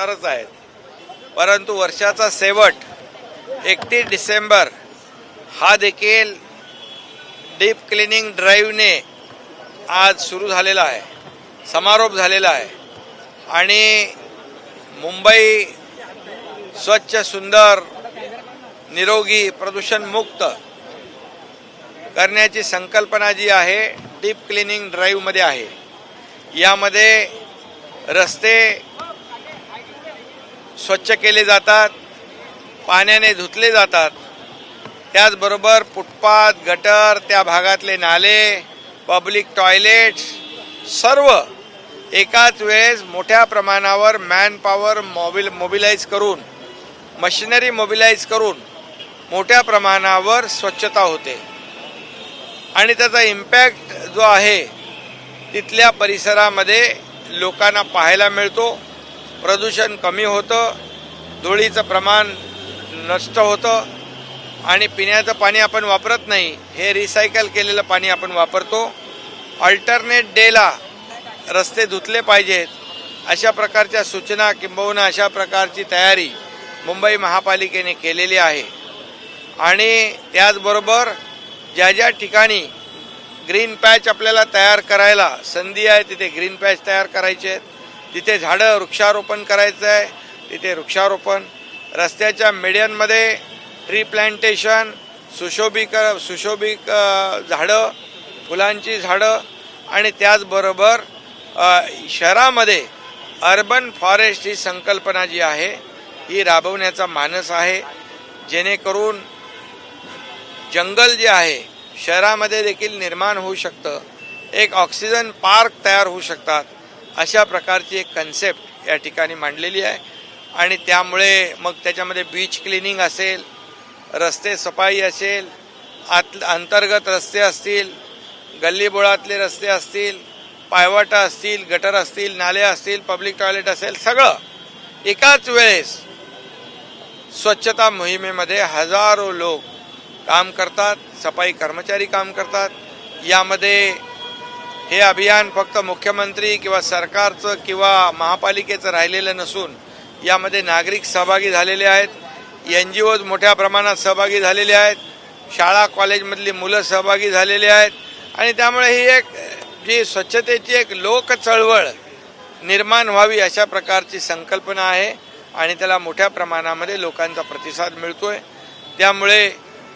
होणारच आहेत. परंतु वर्षाचा शेवट एकतीस डिसेंबर हा देखील डीप क्लिनिंग ड्राईव्हने आज सुरू झालेला आहे. समारोप झालेला आहे. आणि मुंबई स्वच्छ सुंदर निरोगी प्रदूषणमुक्त करण्याची संकल्पना जी आहे डीप क्लिनिंग ड्राईव्हमध्ये आहे. यामध्ये रस्ते स्वच्छ केले जातात पाण्याने धुतले जातात. त्याचबरोबर फुटपाथ गटर त्या भागातले नाले पब्लिक टॉयलेट्स सर्व एकाच वेळेस मोठ्या प्रमाणावर मॅनपॉवर मॉबिल मोबिल मोबिलाईज करून मशिनरी मोबिलाईज करून मोठ्या प्रमाणावर स्वच्छता होते. आणि त्याचा इम्पॅक्ट जो आहे तिथल्या परिसरामध्ये लोकांना पाहायला मिळतो. प्रदूषण कमी होतं धुळीचं प्रमाण नष्ट होतं आणि पिण्याचं पाणी आपण वापरत नाही हे रिसायकल केलेलं पाणी आपण वापरतो. अल्टरनेट डेला रस्ते धुतले पाहिजेत अशा प्रकारच्या सूचना किंबहुना अशा प्रकारची तयारी मुंबई महापालिकेने केलेली आहे. आणि त्याचबरोबर ज्या ज्या ठिकाणी ग्रीन पॅच आपल्याला तयार करायला संधी आहे तिथे ग्रीन पॅच तयार करायचे आहेत. जिथे झाडं वृक्षारोपण करायचं आहे. तिथे वृक्षारोपण. रस्त्याच्या मेड्यांमध्ये ट्री प्लांटेशन सुशोभिक सुशोभिक झाडं फुलांची झाडं आणि त्याचबरोबर शहरामध्ये अर्बन फॉरेस्ट ही संकल्पना जी आहे ही राबवण्याचा मानस आहे. जेणेकरून जंगल जे आहे शहरामध्ये देखील निर्माण होऊ शकतं. एक ऑक्सिजन पार्क तयार होऊ शकतात. अशा प्रकारची एक कन्सेप्ट या ठिकाणी मांडलेली आहे. आणि त्यामुळे मग त्याच्यामध्ये बीच क्लिनिंग असेल रस्ते सफाई असेल आत अंतर्गत रस्ते असतील गल्लीबोळातले रस्ते असतील पायवाटा असतील गटर असतील नाले असतील पब्लिक टॉयलेट असेल सगळं एकाच वेळेस स्वच्छता मोहिमेमध्ये हजारो लोक काम करतात सफाई कर्मचारी काम करतात. यामध्ये हे अभियान फक्त मुख्यमंत्री किंवा सरकारचं किंवा महापालिकेचं राहिलेलं नसून यामध्ये नागरिक सहभागी झालेले आहेत एन जी ओज मोठ्या प्रमाणात सहभागी झालेले आहेत शाळा कॉलेजमधली मुलं सहभागी झालेली आहेत आणि त्यामुळे ही एक जी स्वच्छतेची एक लोक चळवळ निर्माण व्हावी अशा प्रकारची संकल्पना आहे आणि त्याला मोठ्या प्रमाणामध्ये लोकांचा प्रतिसाद मिळतोय. त्यामुळे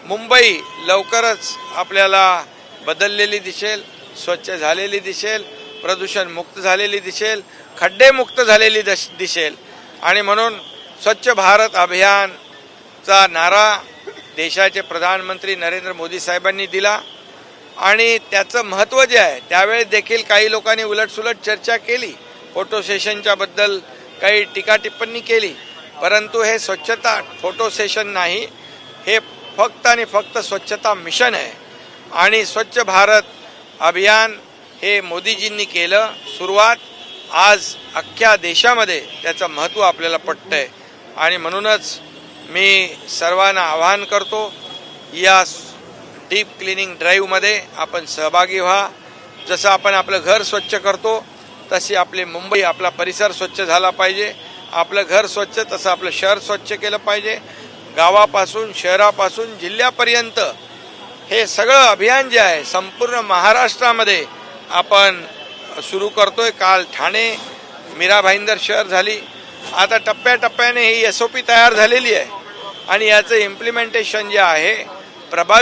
मुंबई लवकरच आपल्याला बदललेली दिसेल. स्वच्छ झालेली दिसेल प्रदूषण मुक्त झालेली दिसेल खड्डे मुक्त झालेली दश दिसेल. आणि म्हणून स्वच्छ भारत अभियानचा नारा देशाचे प्रधानमंत्री नरेंद्र मोदी साहेबांनी दिला. आणि त्याचं महत्त्व जे आहे त्यावेळेस देखील काही लोकांनी उलटसुलट चर्चा केली. फोटो सेशनच्या बद्दल काही टीका टिप्पणी केली. परंतु हे स्वच्छता फोटो सेशन नाही हे फक्त आणि फक्त स्वच्छता मिशन आहे. आणि स्वच्छ भारत अभियान हे मोदीजींनी केलं. सुरुवात आज अख्ख्या देशामध्ये त्याचं महत्त्व आपल्याला पटतंय. आणि म्हणूनच मी सर्वांना आवाहन करतो या डीप क्लिनिंग ड्राईव्हमध्ये आपण सहभागी व्हा. जसं आपण आपलं घर स्वच्छ करतो तशी आपली मुंबई आपला परिसर स्वच्छ झाला पाहिजे. आपलं घर स्वच्छ तसं आपलं शहर स्वच्छ केलं पाहिजे. गावापासून शहरापासून जिल्ह्यापर्यंत हे सगळं अभियान जे आहे संपूर्ण महाराष्ट्रामध्ये आपण सुरू करतोय. काल ठाणे मीरा भाईंदर शहर झाली. आता टप्प्याटप्प्याने ही एस ओ पी तयार झालेली आहे. आणि याचं इम्प्लिमेंटेशन जे आहे प्रभावी